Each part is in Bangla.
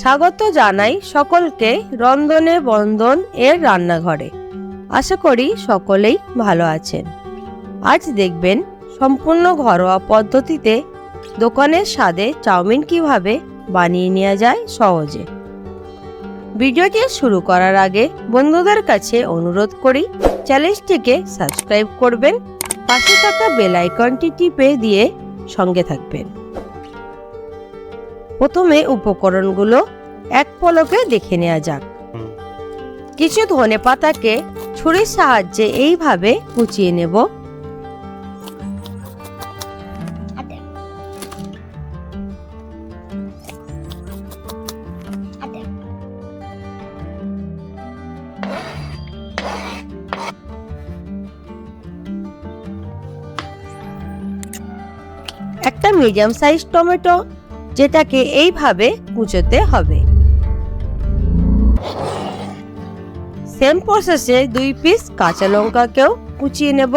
স্বাগত জানাই সকলকে রন্ধনে বন্ধন এর রান্নাঘরে। আশা করি সকলেই ভালো আছেন। আজ দেখবেন সম্পূর্ণ ঘরোয়া পদ্ধতিতে দোকানের স্বাদে চাউমিন কীভাবে বানিয়ে নেওয়া যায় সহজে। ভিডিওটি শুরু করার আগে বন্ধুদের কাছে অনুরোধ করি চ্যানেলটিকে সাবস্ক্রাইব করবেন, পাশে থাকা বেল আইকনটি টিপে দিয়ে সঙ্গে থাকবেন। প্রথমে উপকরণগুলো এক পলকে দেখে নেওয়া যাক। কিছু ধনে পাতাকে ছুরির সাহায্যে এইভাবে কুচিয়ে নেব। একটা মিডিয়াম সাইজ টমেটো যেটাকে এইভাবে কুচোতে হবে। সেম প্রসেসে দুই পিস কাঁচা লঙ্কাকেও কুচিয়ে নেব।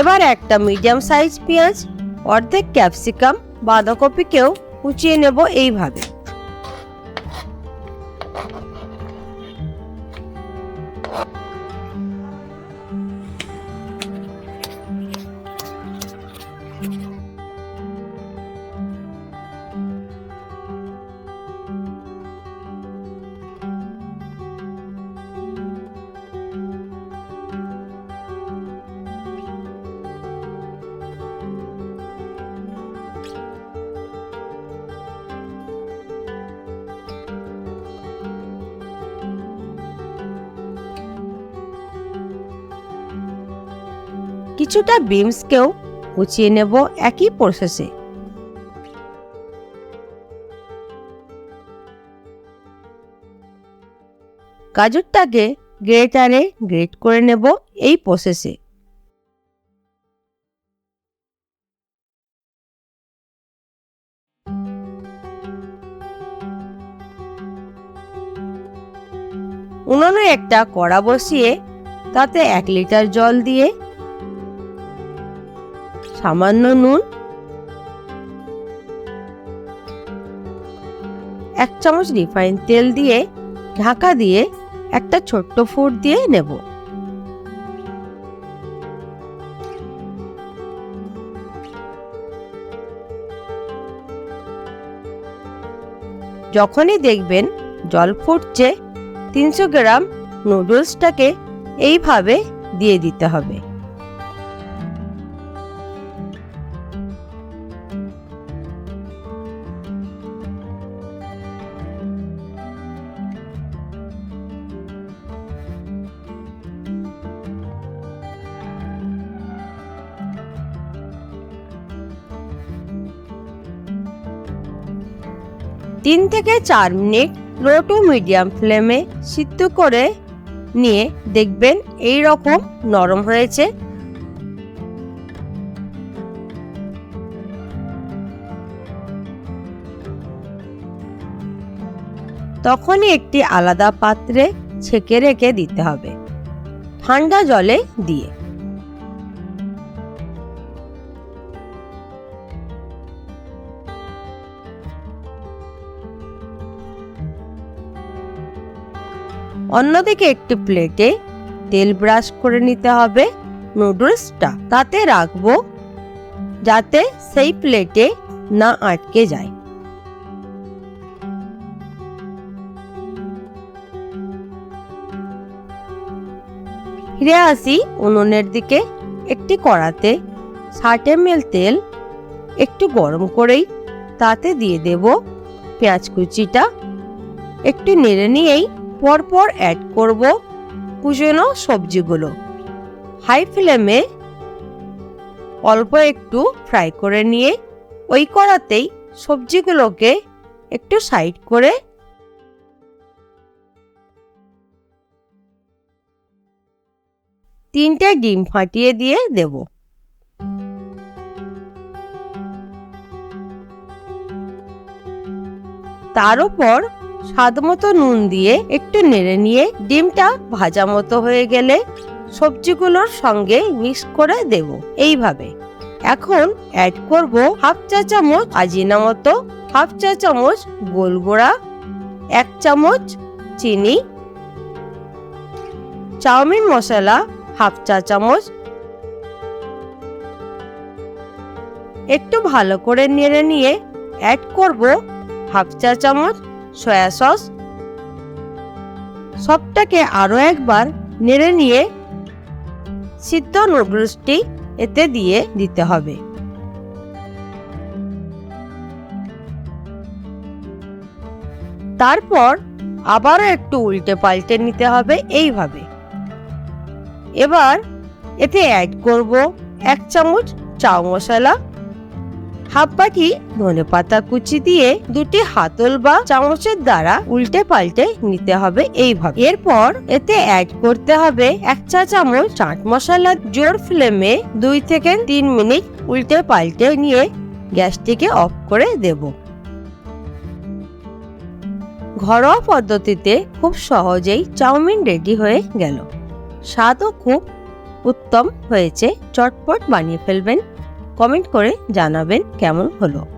এবার একটা মিডিয়াম সাইজ পেঁয়াজ, অর্ধেক ক্যাপসিকাম বাঁধাকপিকেও কুচিয়ে নেব এইভাবে। কিছুটা বিমসকেও কুচিয়ে নেব একই প্রসেসে গাজরটাকে গ্রেটারে গ্রেট করে নেব এই প্রসেসে উনুনে একটা কড়া বসিয়ে তাতে এক লিটার জল দিয়ে সামান্য নুন, এক চামচ রিফাইন তেল দিয়ে ঢাকা দিয়ে একটা ছোট্ট ফুট দিয়ে নেব। যখনই দেখবেন জল ফুটছে, তিনশো গ্রাম নুডলসটাকে এইভাবে দিয়ে দিতে হবে। তিন থেকে চার মিনিট লো টু মিডিয়াম ফ্লেমে সিদ্ধ করে নিয়ে দেখবেন এই রকম নরম হয়েছে। তখনই একটি আলাদা পাত্রে ছেঁকে রেখে দিতে হবে। ঠান্ডা জলে দিয়ে। অন্যদিকে একটি প্লেটে তেল ব্রাশ করে নিতে হবে নুডলসটা তাতে রাখব যাতে সেই প্লেটে না আটকে যায়। ফিরে আসি উনুনের দিকে, একটি কড়াতে ষাট এমএল তেল একটু গরম করেই তাতে দিয়ে দেব পেঁয়াজ কুচিটা, একটু নেড়ে নিয়েই পরপর অ্যাড করব কুচনো সবজিগুলো। হাই ফ্লেমে অল্প একটু ফ্রাই করে নিয়ে ওই কড়াতেই সবজিগুলোকে একটু সাইড করে তিনটে ডিম ফাটিয়ে দিয়ে দেব। তার উপর স্বাদ মতো নুন দিয়ে একটু নেড়ে নিয়ে ডিমটা ভাজা মতো হয়ে গেলে সবজিগুলোর সঙ্গে মিক্স করে দেব এইভাবে। এখন অ্যাড করব হাফ চা চামচ আজিনা মতো হাফ চা চামচ গোলগোড়া এক চামচ চিনি, চাউমিন মশলা হাফ চা চামচ। একটু ভালো করে নেড়ে নিয়ে অ্যাড করব হাফ চা চামচ সয়া সস। সবটাকে আরও একবার নেড়ে নিয়ে সিদ্ধ নুডলসটি এতে দিয়ে দিতে হবে। তারপর আবারও একটু উল্টে পাল্টে নিতে হবে এইভাবে। এবার এতে অ্যাড করব এক চামচ চাউ মশলা। হাফ বাটি ধনে পাতা কুচি দিয়ে দুটি হাতল বা চামচের দ্বারা উল্টে পাল্টে নিতে হবে এইভাবে। এরপর এতে অ্যাড করতে হবে এক চা চামচ চাট মশলা জোর ফ্লেমে দুই থেকে তিন মিনিট উল্টে পাল্টে নিয়ে গ্যাসটিকে অফ করে দেব। ঘরোয়া পদ্ধতিতে খুব সহজেই চাউমিন রেডি হয়ে গেল। স্বাদও খুব উত্তম হয়েছে। চটপট বানিয়ে ফেলবেন। কমেন্ট করে জানাবেন কেমন হলো।